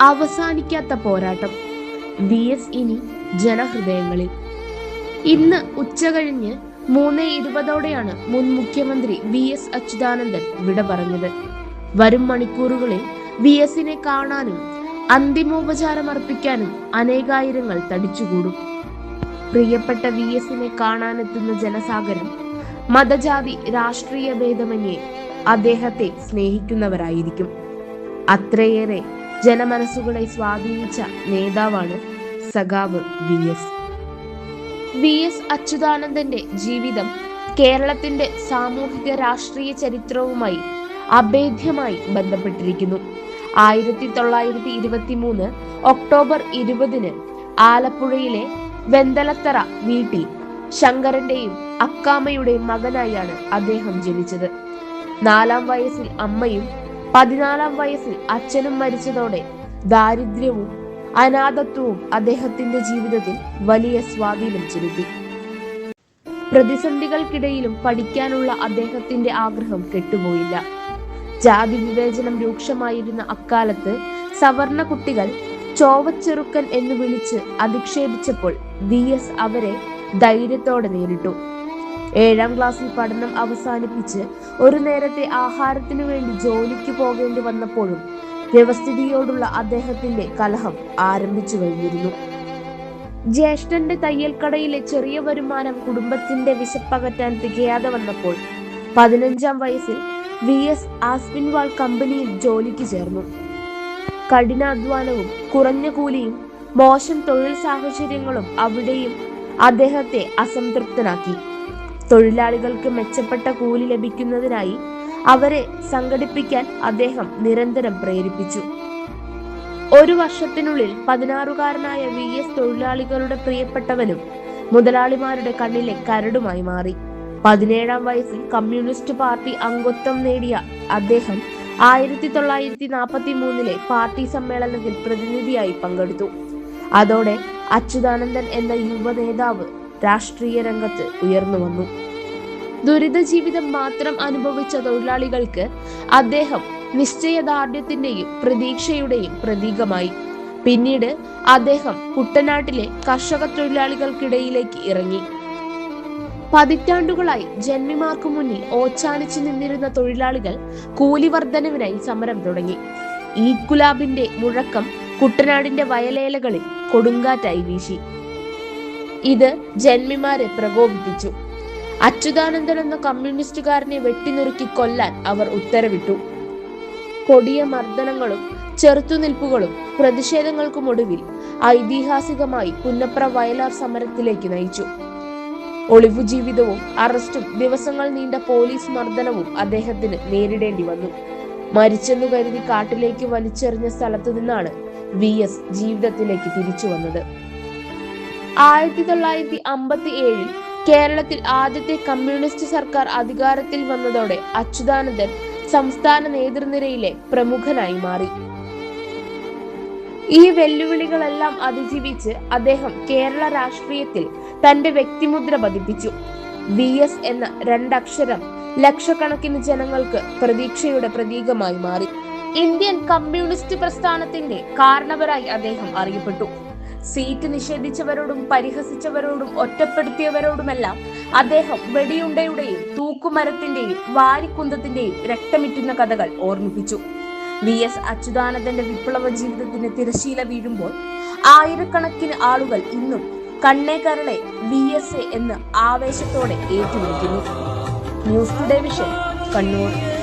അവസാനിക്കാത്ത പോരാട്ടം. V S ഇനി ജനഹൃദയങ്ങളിൽ. ഇന്ന് ഉച്ചകഴിഞ്ഞ് മൂന്ന് ഇരുപതോടെയാണ് മുൻ മുഖ്യമന്ത്രി വി എസ് അച്യുതാനന്ദൻ വിട പറഞ്ഞത്. വരും മണിക്കൂറുകളിൽ വി എസിനെ കാണാനും അന്തിമോപചാരം അർപ്പിക്കാനും അനേകായിരങ്ങൾ തടിച്ചുകൂടും. പ്രിയപ്പെട്ട വി എസിനെ കാണാനെത്തുന്ന ജനസാഗരം മതജാതി രാഷ്ട്രീയ ഭേദമന്യേ അദ്ദേഹത്തെ സ്നേഹിക്കുന്നവരായിരിക്കും. അത്രയേറെ ജനമനസ്സുകളെ സ്വാധീനിച്ച നേതാവാണ് സഖാവ് വി എസ്. വി എസ് അച്യുതാനന്ദന്റെ ജീവിതം കേരളത്തിന്റെ സാമൂഹിക രാഷ്ട്രീയ ചരിത്രവുമായി അഭേദ്യമായി ബന്ധപ്പെട്ടിരിക്കുന്നു. ആയിരത്തി തൊള്ളായിരത്തി ഇരുപത്തി മൂന്ന് ഒക്ടോബർ ഇരുപതിന് ആലപ്പുഴയിലെ വെന്തലത്തറ വീട്ടിൽ ശങ്കരന്റെയും അക്കാമയുടെയും മകനായാണ് അദ്ദേഹം ജനിച്ചത്. നാലാം വയസ്സിൽ അമ്മയും പതിനാലാം വയസ്സിൽ അച്ഛനും മരിച്ചതോടെ ദാരിദ്ര്യവും അനാഥത്വവും അദ്ദേഹത്തിന്റെ ജീവിതത്തിൽ വലിയ സ്വാധീനം ചെലുത്തി. പ്രതിസന്ധികൾക്കിടയിലും പഠിക്കാനുള്ള അദ്ദേഹത്തിന്റെ ആഗ്രഹം കെട്ടുപോയില്ല. ജാതി വിവേചനം രൂക്ഷമായിരുന്ന അക്കാലത്ത് സവർണ കുട്ടികൾ ചോവച്ചെറുക്കൻ എന്ന് വിളിച്ച് അധിക്ഷേപിച്ചപ്പോൾ വി എസ് അവരെ ധൈര്യത്തോടെ നേരിട്ടു. ഏഴാം ക്ലാസ്സിൽ പഠനം അവസാനിപ്പിച്ച് ഒരു നേരത്തെ ആഹാരത്തിനു വേണ്ടി ജോലിക്ക് പോകേണ്ടി വന്നപ്പോഴും വ്യവസ്ഥിതിയോടുള്ള അദ്ദേഹത്തിന്റെ കലഹം ആരംഭിച്ചു കഴിഞ്ഞിരുന്നു. ജ്യേഷ്ഠന്റെ തയ്യൽക്കടയിലെ ചെറിയ വരുമാനം കുടുംബത്തിന്റെ വിശപ്പകറ്റാൻ തികയാതെ വന്നപ്പോൾ പതിനഞ്ചാം വയസ്സിൽ വി. എസ്. ആസ്പിൻവാൾ കമ്പനിയിൽ ജോലിക്ക് ചേർന്നു. കഠിനാധ്വാനവും കുറഞ്ഞ കൂലിയും മോശം തൊഴിൽ സാഹചര്യങ്ങളും അവിടെയും അദ്ദേഹത്തെ അസംതൃപ്തനാക്കി. തൊഴിലാളികൾക്ക് മെച്ചപ്പെട്ട കൂലി ലഭിക്കുന്നതിനായി അവരെ സംഘടിപ്പിക്കാൻ അദ്ദേഹം നിരന്തരം പ്രേരിപ്പിച്ചു. ഒരു വർഷത്തിനുള്ളിൽ പതിനാറുകാരനായ വി എസ് തൊഴിലാളികളുടെ പ്രിയപ്പെട്ടവനും മുതലാളിമാരുടെ കണ്ണിലെ കരടുമായി മാറി. പതിനേഴാം വയസ്സിൽ കമ്മ്യൂണിസ്റ്റ് പാർട്ടി അംഗത്വം നേടിയ അദ്ദേഹം ആയിരത്തി തൊള്ളായിരത്തി നാൽപ്പത്തി മൂന്നിലെ പാർട്ടി സമ്മേളനത്തിൽ പ്രതിനിധിയായി പങ്കെടുത്തു. അതോടെ അച്യുതാനന്ദൻ എന്ന യുവ നേതാവ് രാഷ്ട്രീയ രംഗത്ത് ഉയർന്നു വന്നു. ദുരിത ജീവിതം മാത്രം അനുഭവിച്ച തൊഴിലാളികൾക്ക് അദ്ദേഹം നിശ്ചയദാർഢ്യത്തിന്റെയും പ്രതീക്ഷയുടെയും പ്രതീകമായി. പിന്നീട് അദ്ദേഹം കുട്ടനാട്ടിലെ കർഷക തൊഴിലാളികൾക്കിടയിലേക്ക് ഇറങ്ങി. പതിറ്റാണ്ടുകളായി ജന്മിമാർക്കു മുന്നിൽ ഓച്ചാനിച്ചു നിന്നിരുന്ന തൊഴിലാളികൾ കൂലിവർദ്ധനവിനായി സമരം തുടങ്ങി. ഈ കുലാബിന്റെ മുഴക്കം കുട്ടനാടിന്റെ വയലേലകളിൽ കൊടുങ്കാറ്റായി വീശി. ഇത് ജന്മിമാരെ പ്രകോപിപ്പിച്ചു. അച്യുതാനന്ദൻ എന്ന കമ്മ്യൂണിസ്റ്റുകാരനെ വെട്ടിനുറുക്കി കൊല്ലാൻ അവർ ഉത്തരവിട്ടു. കൊടിയ മർദ്ദനങ്ങളും ചെറുത്തുനിൽപ്പുകളും പ്രതിഷേധങ്ങൾക്കുമൊടുവിൽ ഐതിഹാസികമായി പുന്നപ്ര വയലാർ സമരത്തിലേക്ക് നയിച്ചു. ഒളിവു ജീവിതവും അറസ്റ്റും ദിവസങ്ങൾ നീണ്ട പോലീസ് മർദ്ദനവും അദ്ദേഹത്തിന് നേരിടേണ്ടി വന്നു. മരിച്ചെന്നു കരുതി കാട്ടിലേക്ക് വലിച്ചെറിഞ്ഞ സ്ഥലത്തു നിന്നാണ് വി എസ് ജീവിതത്തിലേക്ക് തിരിച്ചു വന്നത്. ആയിരത്തി തൊള്ളായിരത്തി അമ്പത്തി ഏഴിൽ കേരളത്തിൽ ആദ്യത്തെ കമ്മ്യൂണിസ്റ്റ് സർക്കാർ അധികാരത്തിൽ വന്നതോടെ അച്യുതാനന്ദൻ സംസ്ഥാന നേതൃനിരയിലെ പ്രമുഖനായി മാറി. ഈ വെല്ലുവിളികളെല്ലാം അതിജീവിച്ച് അദ്ദേഹം കേരള രാഷ്ട്രീയത്തിൽ തന്റെ വ്യക്തിമുദ്ര പതിപ്പിച്ചു. വി എസ് എന്ന രണ്ടക്ഷരം ലക്ഷക്കണക്കിന് ജനങ്ങൾക്ക് പ്രതീക്ഷയുടെ പ്രതീകമായി മാറി. ഇന്ത്യൻ കമ്മ്യൂണിസ്റ്റ് പ്രസ്ഥാനത്തിന്റെ കാരണവരായി അദ്ദേഹം അറിയപ്പെട്ടു. സീറ്റ് നിഷേധിച്ചവരോടും പരിഹസിച്ചവരോടും ഒറ്റപ്പെടുത്തിയവരോടുമെല്ലാം അദ്ദേഹം വെടിയുണ്ടയുടെയും തൂക്കുമരത്തിന്റെയും വാരിക്കുന്തത്തിന്റെയും രക്തമിറ്റുന്ന കഥകൾ ഓർമ്മിപ്പിച്ചു. വി എസ് അച്യുതാനന്ദന്റെ വിപ്ലവ ജീവിതത്തിന് തിരശീല വീഴുമ്പോൾ ആയിരക്കണക്കിന് ആളുകൾ ഇന്നും കണ്ണേക്കരളെ വി എസ് എ എന്ന് ആവേശത്തോടെ ഏറ്റുവിളിക്കുന്നു. ന്യൂസ് ടുഡേ വിഷയം കണ്ണൂർ.